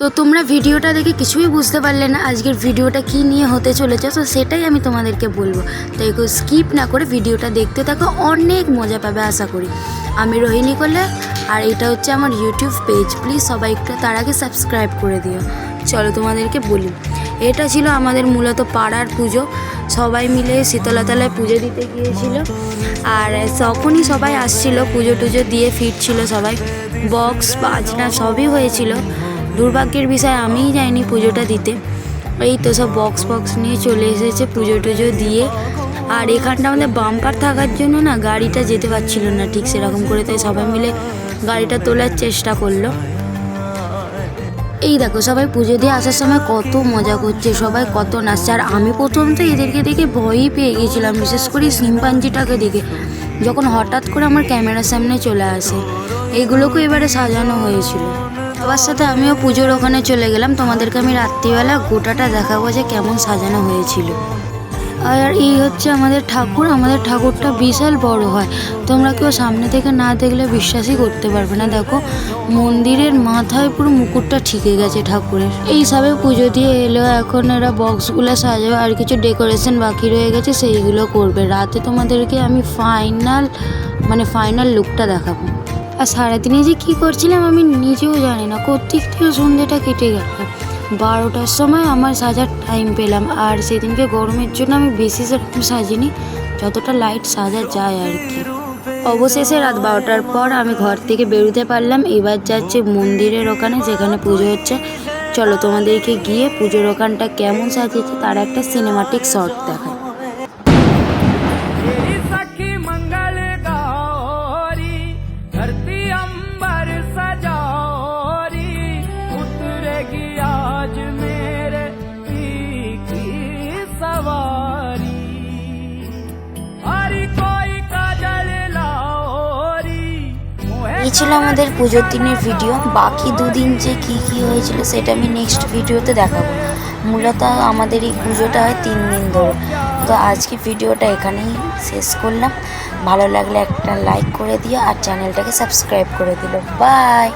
তো তোমরা ভিডিওটা দেখে কিছুই বুঝতে পারলে না আজকের ভিডিওটা কি নিয়ে হতে চলেছে, তো সেটাই আমি তোমাদেরকে বলব। তাই স্কিপ না করে ভিডিওটা দেখতে থাকো, অনেক মজা পাবে আশা করি। আমি রোহিণী করলে আর এটা হচ্ছে আমার ইউটিউব পেজ প্লিজ সবাই একটু তার আগে সাবস্ক্রাইব করে দিও। চলো তোমাদেরকে বলি। এটা ছিল আমাদের মূলত পাড়ার পুজো। সবাই মিলে শীতলাতলায় পুজো দিতে গিয়েছিল। আর তখনই সবাই আসছিল, পুজো টুজো দিয়ে ফিরছিল সবাই। বক্স, বাজনা সবই হয়েছিল। দুর্ভাগ্যের বিষয়, আমিই যাইনি পুজোটা দিতে। এই তো সব বক্স বক্স নিয়ে চলে এসেছে পুজো টুজো দিয়ে। আর এখানটা আমাদের বাম্পার থাকার জন্য না গাড়িটা যেতে পারছিল না ঠিক সেরকম করে, তাই সবাই মিলে গাড়িটা তোলার চেষ্টা করল। এই দেখো, সবাই পুজো দিয়ে আসার সময় কত মজা করছে, সবাই কত নাচছে। আর আমি প্রথম তো এদেরকে দেখে ভয়ই পেয়ে গেছিলাম, বিশেষ করে সিম্পাঞ্জিটাকে দেখে। যখন হঠাৎ করে আমার ক্যামেরার সামনে চলে আসে এইগুলোকে এবারে সাজানো হয়েছিল। সবার সাথে আমিও পুজোর ওখানে চলে গেলাম। তোমাদেরকে আমি রাত্রিবেলা গোটাটা দেখাবো যে কেমন সাজানো হয়েছিল। আর এই হচ্ছে আমাদের ঠাকুর। আমাদের ঠাকুরটা বিশাল বড় হয়। তোমরা কেউ সামনে থেকে না দেখলে বিশ্বাসই করতে পারবে না। দেখো, মন্দিরের মাথায় পুরো মুকুটটা ঠিকে গেছে ঠাকুরের। এইসবে পুজো দিয়ে এলো। এখন এরা বক্সগুলো সাজাবে। আর কিছু ডেকোরেশন বাকি রয়ে গেছে, সেইগুলো করবে। রাতে তোমাদেরকে আমি ফাইনাল মানে ফাইনাল লুকটা দেখাবো। আর সারাদিনে যে কী করছিলাম আমি নিজেও জানি না। থেকে সন্ধ্যেটা কেটে গেল। বারোটার সময় আমার সাজার টাইম পেলাম আর সেদিনকে গরমের জন্য আমি বেশি সেরকম সাজিনি, যতটা লাইট সাজা যায় আর কি। অবশেষে রাত বারোটার পর আমি ঘর থেকে বেরোতে পারলাম। এবার যাচ্ছে মন্দিরের ওখানে যেখানে পুজো হচ্ছে। চলো তোমাদেরকে গিয়ে পুজোর ওখানটা কেমন সাজিয়েছে, তার একটা সিনেমাটিক শট দেখায় उतरेगी आज मेरे पी की सवारी हरी कोई काजल लाओरी मोहे এই ছিল আমাদের পুজোর দিনের ভিডিও বাকি দুদিন যে কি কি হয়েছিল সেটা আমি নেক্সট ভিডিওতে দেখাবো মূলত আমাদের এই পুজোটা হয় তিন দিন ধরে তো আজকে ভিডিওটা এখানেই শেষ করলাম ভালো লাগলে একটা লাইক করে দিও আর চ্যানেলটাকে সাবস্ক্রাইব করে দিল বাই